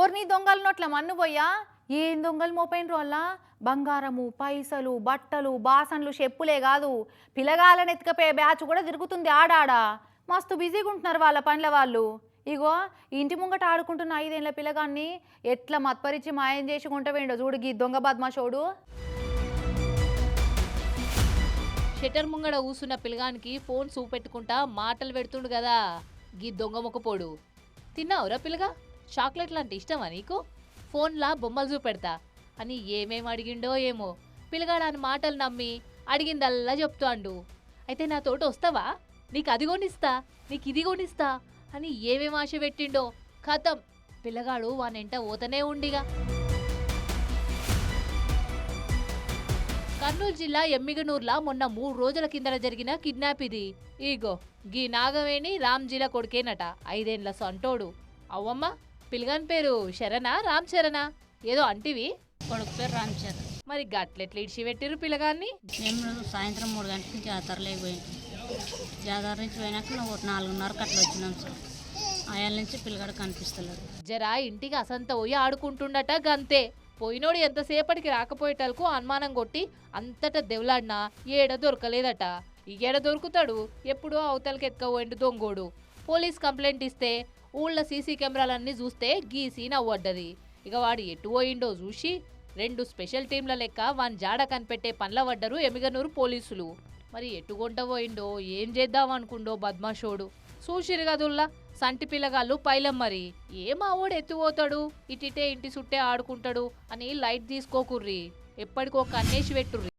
ఓర్ని దొంగల నోట్ల మన్ను ఏం దొంగలు మోపోయినరు అలా బంగారము పైసలు బట్టలు బాసన్లు చెప్పులే కాదు. పిలగాలని ఎత్తుకపోయే బ్యాచ్ కూడా తిరుగుతుంది ఆడాడా? మస్తు బిజీగా ఉంటున్నారు వాళ్ళ పనుల వాళ్ళు. ఇగో ఇంటి ముంగట ఆడుకుంటున్న ఐదేళ్ళ పిల్లగాన్ని ఎట్లా మత్పరిచి మాయం చేసుకుంటా వేండో చూడు గీ దొంగ బద్మాషోడు. షటర్ ముంగడ ఊసున్న పిల్లగానికి ఫోన్ చూపెట్టుకుంటా మాటలు పెడుతుండు కదా గీ దొంగ మొక్కపోడు. తిన్నావురా పిల్లగా చాక్లెట్లు అంటే ఇష్టమా నీకు? ఫోన్లా బొమ్మలు చూపెడతా. అని ఏమేం అడిగిండో ఏమో. పిలగాడాని మాటలు నమ్మి అడిగిందల్లా చెప్తాండు. అయితే నా తోట వస్తావా? నీకు అది కొనిస్తా నీకు ఇది కొనిస్తా అని ఏమేం ఆశ పెట్టిండో కథం పిల్లగాడు వానెంట పోతనే ఉండిగా. కర్నూలు జిల్లా ఎమ్మిగనూర్లా మొన్న మూడు రోజుల కిందన జరిగిన కిడ్నాప్ ఇది. ఈగో గీ నాగవేణి రామ్జీల కొడుకేనట ఐదేండ్ల సంటోడు. అవ్వమ్మ పిల్లగాని పేరు శరణా రామ్ శరణా? ఏదో అంటివి? కొడుకు పేరు రామచంద్ర మరి గట్లెట్లు ఇడిచి పెట్టిరు పిల్లగాన్ని మేము సాయంత్రం మూడు గంటలకి జాతరలోకి పోయినాం జాతర నుంచి పోయినాక నువ్వు నాలుగున్నరకు అట్లా వచ్చినాం సార్. ఆయాల నుంచి పిల్లగాడు కనిపిస్తలేడు. జరా ఇంటికి అసంత పోయి ఆడుకుంటుండట గంతే. పోయినోడు ఎంతసేపటికి రాకపోయేటలకు అనుమానం కొట్టి అంతటా దెవలాడినా ఏడ దొరకలేదట. ఈ ఏడ దొరుకుతాడు ఎప్పుడో అవతలకి ఎత్తుకపోయిండు దొంగోడు. పోలీస్ కంప్లైంట్ ఇస్తే ఊళ్ళ సీసీ కెమెరాలన్నీ చూస్తే గీ సీన్ అవ్వడ్డది. ఇక వాడు ఎటు పోయిండో చూసి రెండు స్పెషల్ టీంల లెక్క వాని జాడ కనిపెట్టే పనుల పడ్డరు ఎమిగనూరు పోలీసులు. మరి ఎటుగొంట పోయిండో ఏం చేద్దాం అనుకుండో బద్మాషోడు. చూసిరు కదుల్లా సంటి పిల్లగాళ్ళు పైలం మరి. ఏ మావోడు ఎత్తుపోతాడు? ఇటిటే ఇంటి చుట్టే ఆడుకుంటాడు అని లైట్ తీసుకోకుర్రి. ఎప్పటికో కన్నేసి పెట్టుర్రి.